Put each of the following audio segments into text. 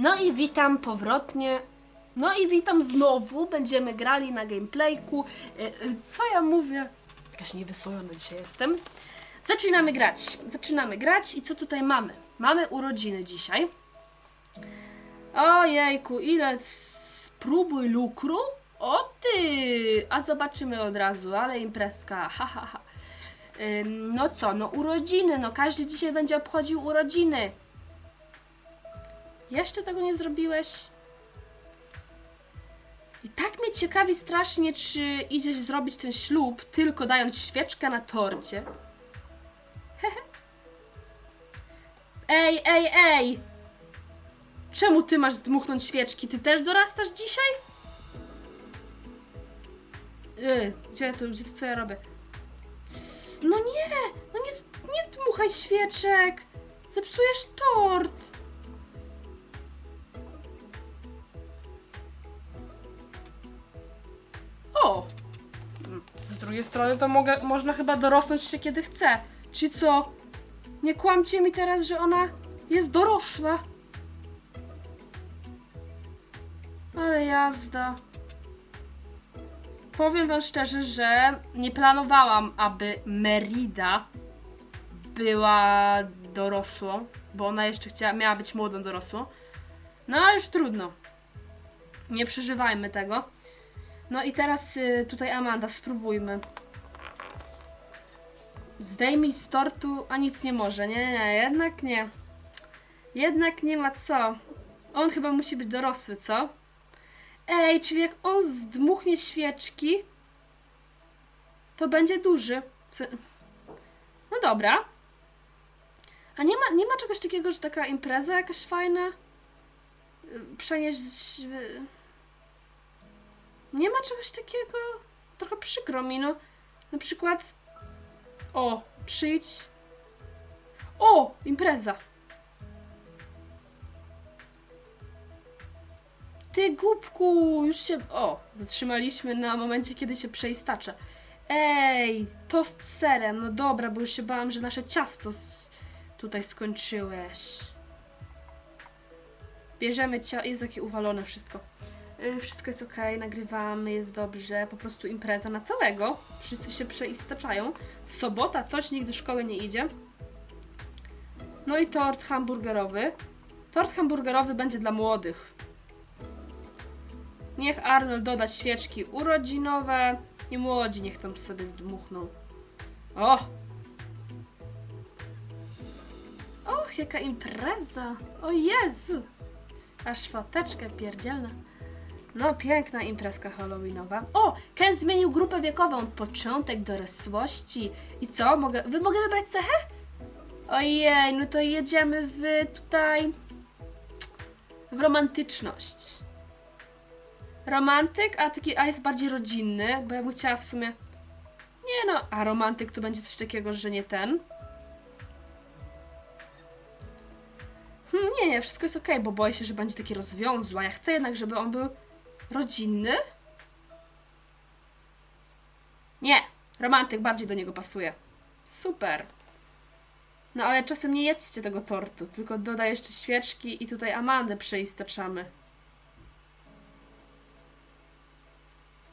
No i witam powrotnie. No i witam znowu. Będziemy grali na gameplayku. E, e, Co ja mówię? Jakaś niewysolona dzisiaj jestem. Zaczynamy grać. Zaczynamy grać i co tutaj mamy? Mamy urodziny dzisiaj. Ojejku, ile spróbuj lukru? O ty! A zobaczymy od razu, ale imprezka, ha ha ha. No co, no urodziny, no każdy dzisiaj będzie obchodził urodziny. Jeszcze tego nie zrobiłeś? I tak mnie ciekawi strasznie, czy idziesz zrobić ten ślub, tylko dając świeczkę na torcie. Hehe. ej, ej, ej! Czemu ty masz zdmuchnąć świeczki? Ty też dorastasz dzisiaj? Yy, gdzie tu, gdzie tu, co ja robię? No nie, no nie, nie dmuchaj świeczek. Zepsujesz tort. O! Z drugiej strony to mogę, można chyba dorosnąć się kiedy chce. Czy co? Nie kłamcie mi teraz, że ona jest dorosła. Ale jazda. Powiem wam szczerze, że nie planowałam, aby Merida była dorosłą, bo ona jeszcze chciała, miała być młodą dorosłą. No ale już trudno. Nie przeżywajmy tego. No i teraz y, tutaj Amanda, spróbujmy. Zdejmij z tortu, a nic nie może. Nie, nie, jednak nie. Jednak nie ma co. On chyba musi być dorosły, co? Ej, czyli jak on zdmuchnie świeczki, to będzie duży. No dobra. A nie ma, nie ma czegoś takiego, że taka impreza jakaś fajna? Y, Przenieść... Nie ma czegoś takiego? Trochę przykro mi, no. Na przykład... O, przyjdź... O, impreza. Ty głupku, już się. O, zatrzymaliśmy na momencie, kiedy się przeistacza. Ej, tost z serem. No dobra, bo już się bałam, że nasze ciasto tutaj skończyłeś. Bierzemy ciasto. Jest takie uwalone wszystko. Yy, wszystko jest ok, nagrywamy, jest dobrze. Po prostu impreza na całego. Wszyscy się przeistaczają. Sobota, coś, nikt do szkoły nie idzie. No i tort hamburgerowy. Tort hamburgerowy będzie dla młodych. Niech Arnold doda świeczki urodzinowe i młodzi niech tam sobie dmuchną. O! Och, jaka impreza! O Jezu! Aż foteczkę pierdzielna. No, piękna imprezka halloweenowa. O! Ken zmienił grupę wiekową. Początek dorosłości. I co? Mogę, wy mogę wybrać cechę? Ojej, no to jedziemy w tutaj... w romantyczność romantyk, a taki a jest bardziej rodzinny, bo ja bym chciała w sumie. Nie no, a romantyk to będzie coś takiego, że nie ten. Hmm, nie, nie, wszystko jest okej, bo boję się, że będzie taki rozwiązły, a ja chcę jednak, żeby on był rodzinny. Nie, romantyk bardziej do niego pasuje. Super. No ale czasem nie jedźcie tego tortu, tylko dodaj jeszcze świeczki i tutaj Amandę przeistaczamy.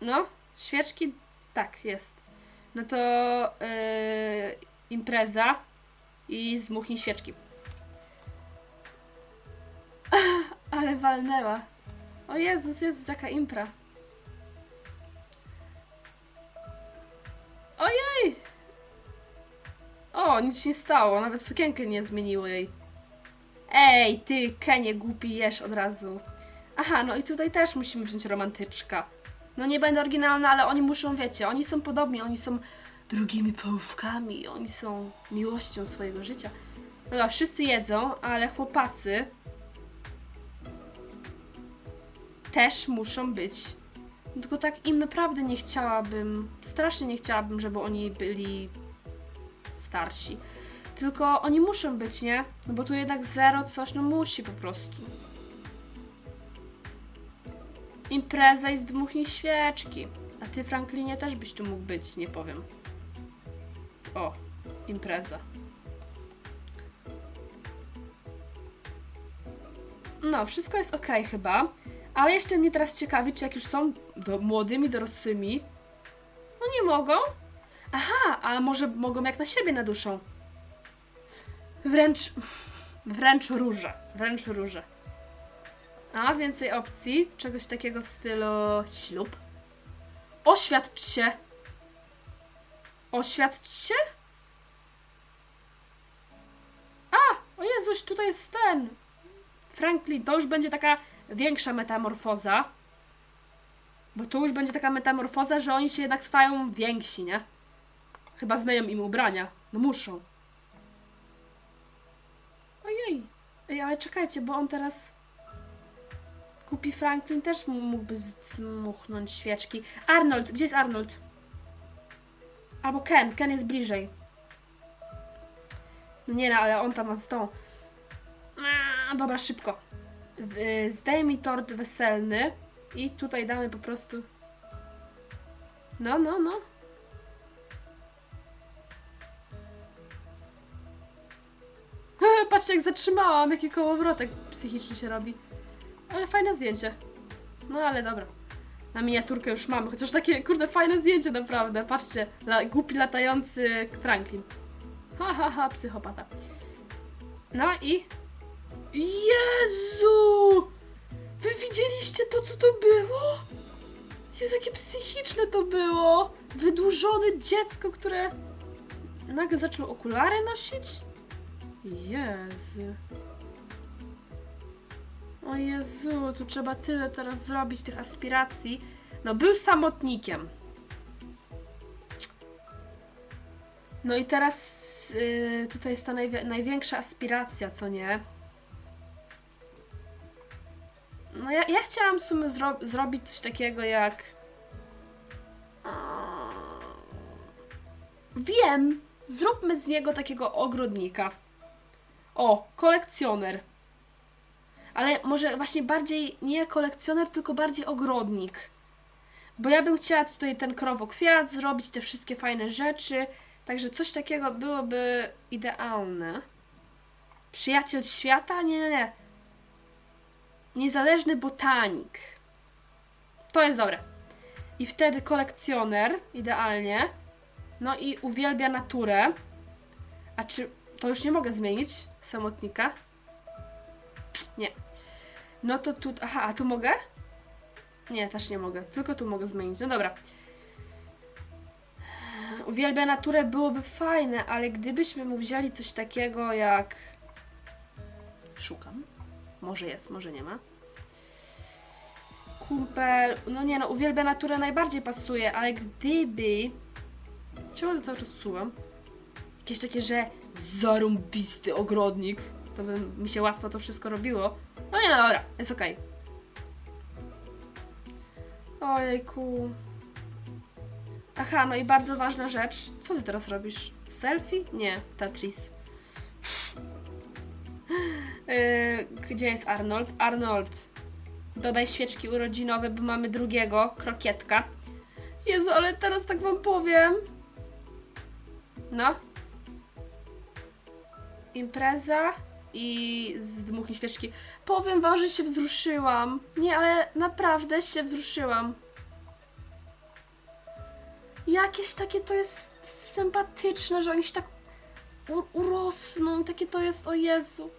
No, świeczki, tak, jest. No to yy, impreza i zdmuchnij świeczki. Ale walnęła. O Jezus, Jezus, jaka impra. Ojej! O, nic się nie stało, nawet sukienkę nie zmieniło jej. Ej, ty, Kenie, głupi, jesz od razu. Aha, no i tutaj też musimy wziąć romantyczka. No nie będę oryginalna, ale oni muszą, wiecie, oni są podobni, oni są drugimi połówkami, oni są miłością swojego życia. No dobra, wszyscy jedzą, ale chłopacy też muszą być. Tylko tak im naprawdę nie chciałabym, strasznie nie chciałabym, żeby oni byli starsi. Tylko oni muszą być, nie? No bo tu jednak zero coś, no musi po prostu impreza i zdmuchnij świeczki. A ty, Franklinie, też byś tu mógł być, nie powiem. O, impreza. No, wszystko jest ok chyba. Ale jeszcze mnie teraz ciekawi, czy jak już są do, młodymi, dorosłymi, no nie mogą. Aha, ale może mogą jak na siebie naduszą. Wręcz, wręcz róże, wręcz róże. A, więcej opcji, czegoś takiego w stylu ślub. Oświadcz się. Oświadcz się? A, o Jezuś, tutaj jest ten. Franklin, to już będzie taka większa metamorfoza. Bo tu już będzie taka metamorfoza, że oni się jednak stają więksi, nie? Chyba zmienią im ubrania. No muszą. Ojej. Ej, ale czekajcie, bo on teraz... Kupi Franklin też mógłby zdmuchnąć świeczki. Arnold, gdzie jest Arnold? Albo Ken, Ken jest bliżej. No nie no, ale on tam ma z tą. A, dobra, szybko. Y, Zdejmij tort weselny i tutaj damy po prostu... No, no, no. Patrzcie jak zatrzymałam, jaki kołowrotek psychiczny się robi. Ale fajne zdjęcie. No ale dobra. Na miniaturkę już mamy, chociaż takie kurde fajne zdjęcie naprawdę. Patrzcie, la, głupi latający Franklin. Ha ha ha, psychopata. No i... Jezu! Wy widzieliście to, co to było? Jezu, jakie psychiczne to było! Wydłużone dziecko, które nagle zaczął okulary nosić? Jezu. O Jezu, tu trzeba tyle teraz zrobić tych aspiracji. No, był samotnikiem. No i teraz yy, tutaj jest ta najwi- największa aspiracja, co nie? No ja, ja chciałam w sumie zro- zrobić coś takiego jak... Wiem! Zróbmy z niego takiego ogrodnika. O, kolekcjoner. Ale może właśnie bardziej nie kolekcjoner, tylko bardziej ogrodnik. Bo ja bym chciała tutaj ten krowokwiat zrobić, te wszystkie fajne rzeczy. Także coś takiego byłoby idealne. Przyjaciel świata? Nie, nie, nie. Niezależny botanik. To jest dobre. I wtedy kolekcjoner, idealnie. No i uwielbia naturę. A czy to już nie mogę zmienić? Samotnika? Nie. No to tu. Aha, a tu mogę? Nie, też nie mogę. Tylko tu mogę zmienić. No dobra. Uwielbia naturę byłoby fajne, ale gdybyśmy mu wzięli coś takiego jak. Szukam. Może jest, może nie ma. Kumpel. No nie no, uwielbia naturę najbardziej pasuje, ale gdyby. Czemu cały czas słucham? Jakieś takie, że zarąbisty ogrodnik. To by mi się łatwo to wszystko robiło. No nie no, dobra, jest okej. Ojejku. Aha, no i bardzo ważna rzecz. Co ty teraz robisz? Selfie? Nie, Tetris. Yy, gdzie jest Arnold? Arnold. Dodaj świeczki urodzinowe, bo mamy drugiego, krokietka. Jezu, ale teraz tak wam powiem. No. Impreza i zdmuchnij świeczki. Powiem wam, że się wzruszyłam. Nie, ale naprawdę się wzruszyłam. Jakieś takie to jest sympatyczne, że oni się tak urosną. Takie to jest, o Jezu.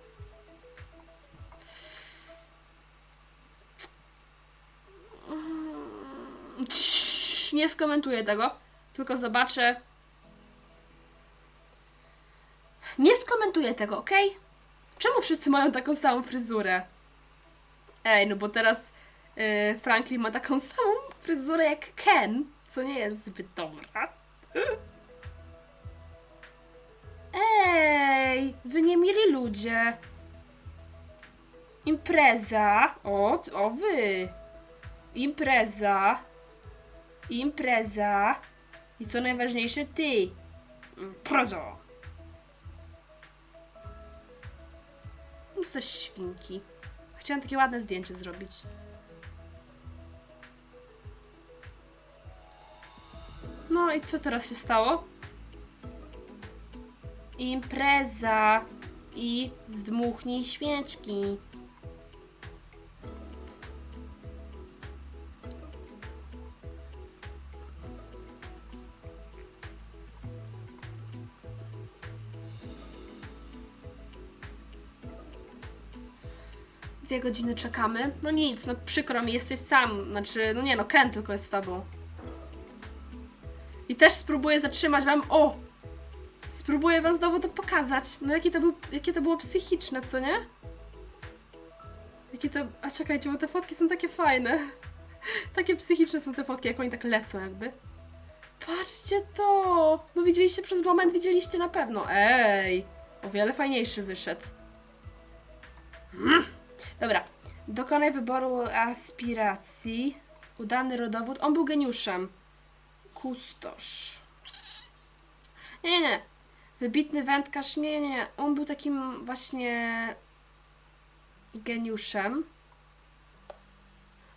Nie skomentuję tego, tylko zobaczę. Nie skomentuję tego, ok? Czemu wszyscy mają taką samą fryzurę? Ej, no bo teraz yy, Franklin ma taką samą fryzurę jak Ken, co nie jest zbyt dobra. Ej, wy nie mieli ludzie. Impreza. O, o wy. Impreza. Impreza. I co najważniejsze, ty. Impreza. No ze świnki. Chciałam takie ładne zdjęcie zrobić. No i co teraz się stało? Impreza i zdmuchnij świeczki. Dwie godziny czekamy. No nic, no przykro mi, jesteś sam. Znaczy, no nie no, Ken tylko jest z tobą. I też spróbuję zatrzymać wam. O! Spróbuję wam znowu to pokazać. No jakie to, był, jakie to było psychiczne, co nie? Jakie to. A czekajcie, bo te fotki są takie fajne. Takie psychiczne są te fotki, jak oni tak lecą, jakby. Patrzcie to! No widzieliście przez moment, widzieliście na pewno. Ej! O wiele fajniejszy wyszedł. Mm. Dobra. Dokonaj wyboru aspiracji. Udany rodowód. On był geniuszem. Kustosz. Nie, nie, nie. Wybitny wędkarz. Nie, nie, nie. On był takim właśnie geniuszem.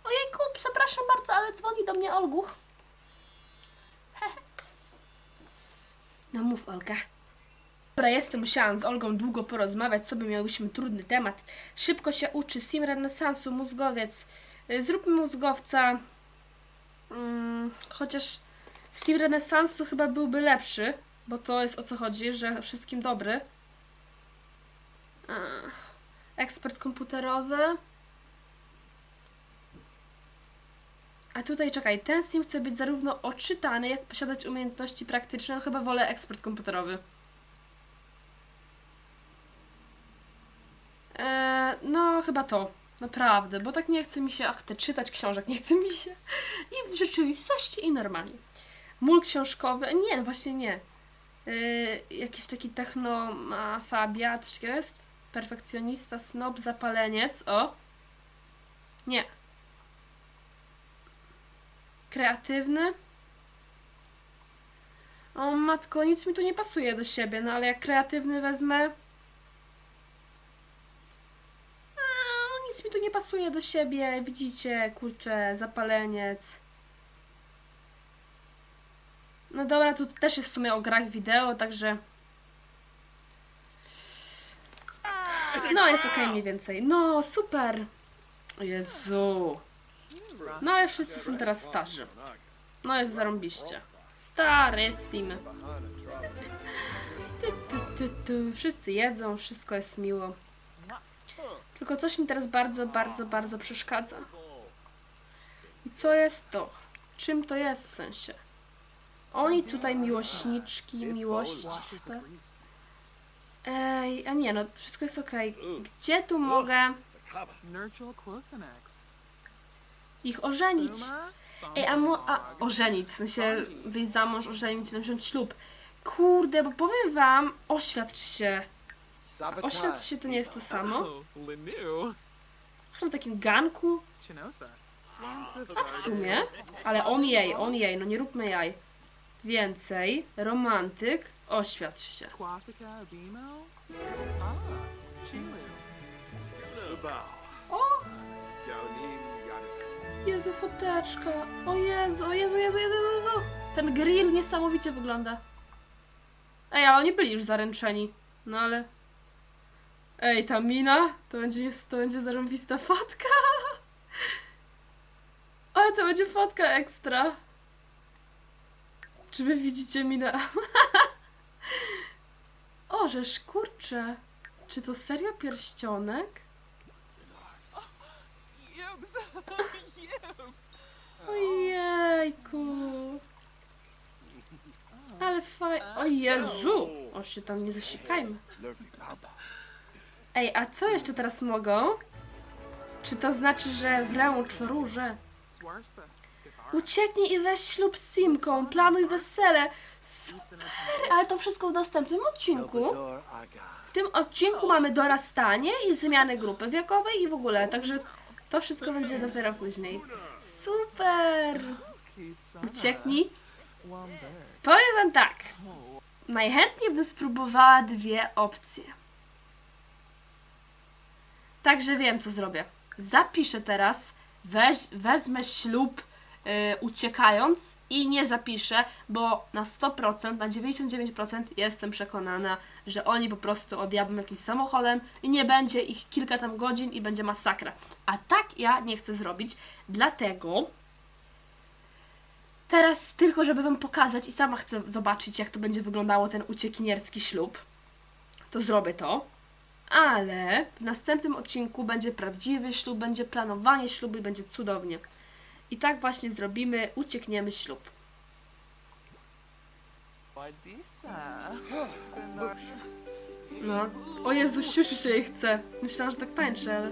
Ojejku, przepraszam bardzo, ale dzwoni do mnie Olguch. No mów, Olga. Dobra, jestem, musiałam z Olgą długo porozmawiać, sobie miałyśmy trudny temat. Szybko się uczy, sim renesansu, mózgowiec. Y, Zróbmy mózgowca. Mm, chociaż sim renesansu chyba byłby lepszy, bo to jest o co chodzi, że wszystkim dobry. Ekspert komputerowy. A tutaj czekaj, ten sim chce być zarówno odczytany, jak posiadać umiejętności praktyczne. No, chyba wolę ekspert komputerowy. Eee, no, chyba to. Naprawdę, bo tak nie chce mi się, ach, te czytać książek, nie chce mi się. I w rzeczywistości, i normalnie. Mól książkowy, nie, no właśnie nie. Eee, jakiś taki technomafabia, coś takiego jest? Perfekcjonista, snob, zapaleniec, o. Nie. Kreatywny. O matko, nic mi tu nie pasuje do siebie, no ale jak kreatywny wezmę... A, no nic mi tu nie pasuje do siebie, widzicie, kurczę, zapaleniec. No dobra, tu też jest w sumie o grach wideo, także... No, jest okej mniej więcej. No, super! Jezu. No ale wszyscy są teraz starzy. No jest zarąbiście. Stary sim. Ty, ty, ty, ty. Wszyscy jedzą, wszystko jest miło. Tylko coś mi teraz bardzo, bardzo, bardzo przeszkadza. I co jest to? Czym to jest w sensie? Oni tutaj miłośniczki, miłości swe. Ej, a nie no, wszystko jest okej. Gdzie tu mogę ich ożenić? Ej, a, mo- a ożenić, w sensie wyjść za mąż, ożenić, wziąć ślub. Kurde, bo powiem wam, oświadcz się. Oświadcz się to nie jest to samo. Oh. W takim ganku. A w sumie, ale on jej, on jej, no nie róbmy jaj. Więcej, romantyk, oświadcz się. Ah. O, Jezu, foteczka. O Jezu, o Jezu, Jezu, Jezu, Jezu. Ten grill niesamowicie wygląda. Ej, ale oni byli już zaręczeni. No ale... Ej, ta mina, to będzie, to będzie zarąbista fotka. Ale to będzie fotka ekstra. Czy wy widzicie minę? O, żeż kurczę. Czy to serio pierścionek? Ojejku. Ale faj... O Jezu! O się tam nie zasikajmy. Ej, a co jeszcze teraz mogą? Czy to znaczy, że wręcz róże? Ucieknij i weź ślub z Simką, planuj wesele. Super, ale to wszystko w następnym odcinku. W tym odcinku mamy dorastanie i zmianę grupy wiekowej i w ogóle, także to wszystko będzie dopiero później. Super! Ucieknij. Powiem wam tak. Najchętniej by spróbowała dwie opcje. Także wiem, co zrobię. Zapiszę teraz, weź, wezmę ślub y, uciekając i nie zapiszę, bo na 100%, na 99% jestem przekonana, że oni po prostu odjadą jakimś samochodem i nie będzie ich kilka tam godzin i będzie masakra. A tak ja nie chcę zrobić, dlatego Teraz tylko, żeby Wam pokazać i sama chcę zobaczyć, jak to będzie wyglądało ten uciekinierski ślub, to zrobię to. Ale w następnym odcinku będzie prawdziwy ślub, będzie planowanie ślubu i będzie cudownie. I tak właśnie zrobimy, uciekniemy ślub. No. O Jezu, siusiu się jej chce. Myślałam, że tak tańczę, ale...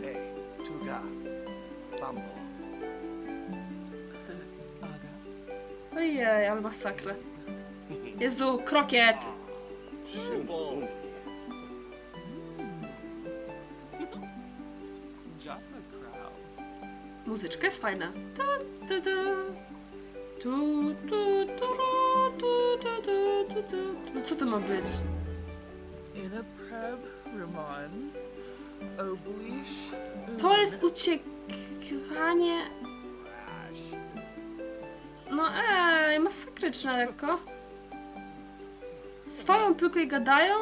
Ojej, ale masakra. Jezu, krokiet! Shimbo. Muzyczka jest fajna. Tu, tu, tu. Tu, tu, tu, tu, tu, tu, tu, tu. No co to ma być? Oblish. To jest uciekanie... No ej, masakryczne lekko. Stoją tylko i gadają?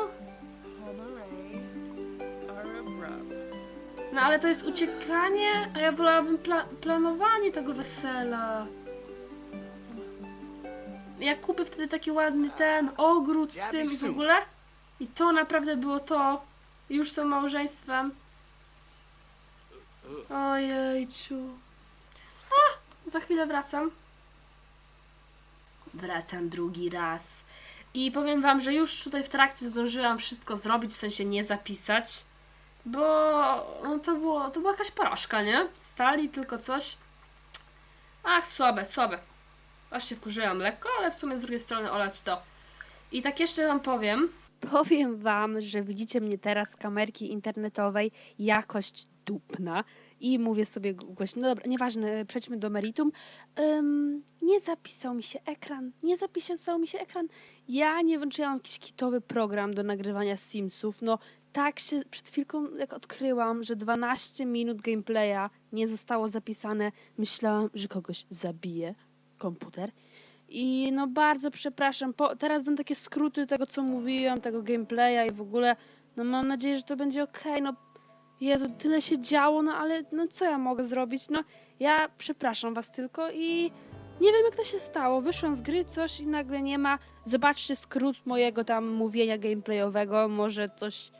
No ale to jest uciekanie, a ja wolałabym pla planowanie tego wesela. Ja kupię wtedy taki ładny ten ogród z tym i w ogóle. I to naprawdę było to. Już są małżeństwem. Ojejciu. A, za chwilę wracam. Wracam drugi raz. I powiem wam, że już tutaj w trakcie zdążyłam wszystko zrobić, w sensie nie zapisać. Bo no to, było, to była jakaś porażka, nie? Stali tylko coś. Ach, słabe, słabe. Aż się wkurzyłam lekko, ale w sumie z drugiej strony olać to. I tak jeszcze wam powiem. Powiem wam, że widzicie mnie teraz z kamerki internetowej, jakość dupna i mówię sobie głośno, no dobra, nieważne, przejdźmy do meritum. Ym, nie zapisał mi się ekran, nie zapisał mi się ekran. Ja nie wiem, czy ja mam jakiś kitowy program do nagrywania Simsów. No tak się przed chwilką, jak odkryłam, że 12 minut gameplaya nie zostało zapisane, myślałam, że kogoś zabije komputer. I no bardzo przepraszam, po, teraz dam takie skróty tego, co mówiłam, tego gameplaya i w ogóle, no mam nadzieję, że to będzie okej, no Jezu, tyle się działo, no ale no co ja mogę zrobić, no ja przepraszam was tylko i nie wiem jak to się stało, wyszłam z gry, coś i nagle nie ma, zobaczcie skrót mojego tam mówienia gameplayowego, może coś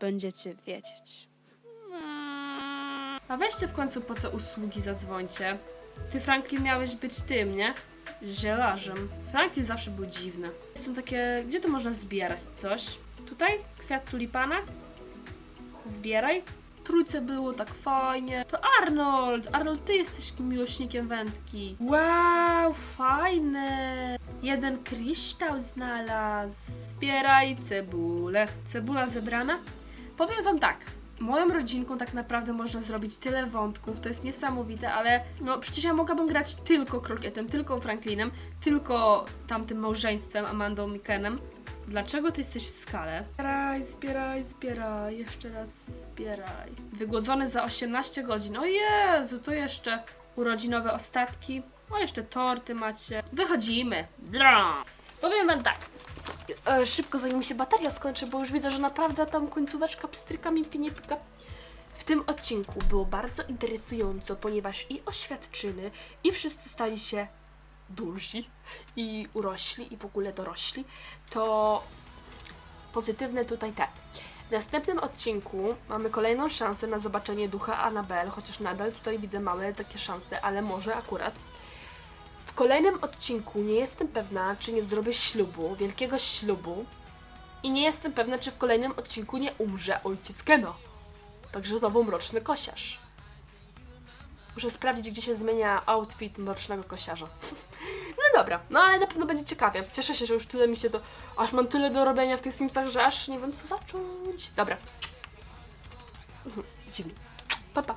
będziecie wiedzieć. A weźcie w końcu po te usługi zadzwońcie. Ty, Franklin, miałeś być tym, nie? Zielarzem. Franklin zawsze był dziwny. Są takie... Gdzie to można zbierać coś? Tutaj? Kwiat tulipana? Zbieraj. Trójce było tak fajnie. To Arnold! Arnold, ty jesteś miłośnikiem wędki. Wow, fajne! Jeden kryształ znalazł. Zbieraj cebulę. Cebula zebrana? Powiem wam tak. Moją rodzinką tak naprawdę można zrobić tyle wątków, to jest niesamowite, ale no przecież ja mogłabym grać tylko Krokietem, tylko Franklinem, tylko tamtym małżeństwem, Amandą Mikenem. Dlaczego ty jesteś w skale? Zbieraj, zbieraj, zbieraj, jeszcze raz zbieraj. Wygłodzony za 18 godzin. O Jezu, to jeszcze urodzinowe ostatki. O, jeszcze torty macie. Wychodzimy. Dra. Powiem wam tak. E, szybko zanim się bateria skończy, bo już widzę, że naprawdę tam końcóweczka pstryka mi nie pika. W tym odcinku było bardzo interesująco, ponieważ i oświadczyny, i wszyscy stali się duzi, i urośli, i w ogóle dorośli, to pozytywne tutaj te. W następnym odcinku mamy kolejną szansę na zobaczenie ducha Anabel, chociaż nadal tutaj widzę małe takie szanse, ale może akurat. Kolejnym odcinku nie jestem pewna, czy nie zrobię ślubu, wielkiego ślubu. I nie jestem pewna, czy w kolejnym odcinku nie umrze ojciec Kena. Także znowu mroczny kosiarz. Muszę sprawdzić, gdzie się zmienia outfit mrocznego kosiarza. No dobra, no ale na pewno będzie ciekawie. Cieszę się, że już tyle mi się to... Aż mam tyle do robienia w tych Simsach, że aż nie wiem co zacząć. Dobra. Dziwnie. Pa, pa.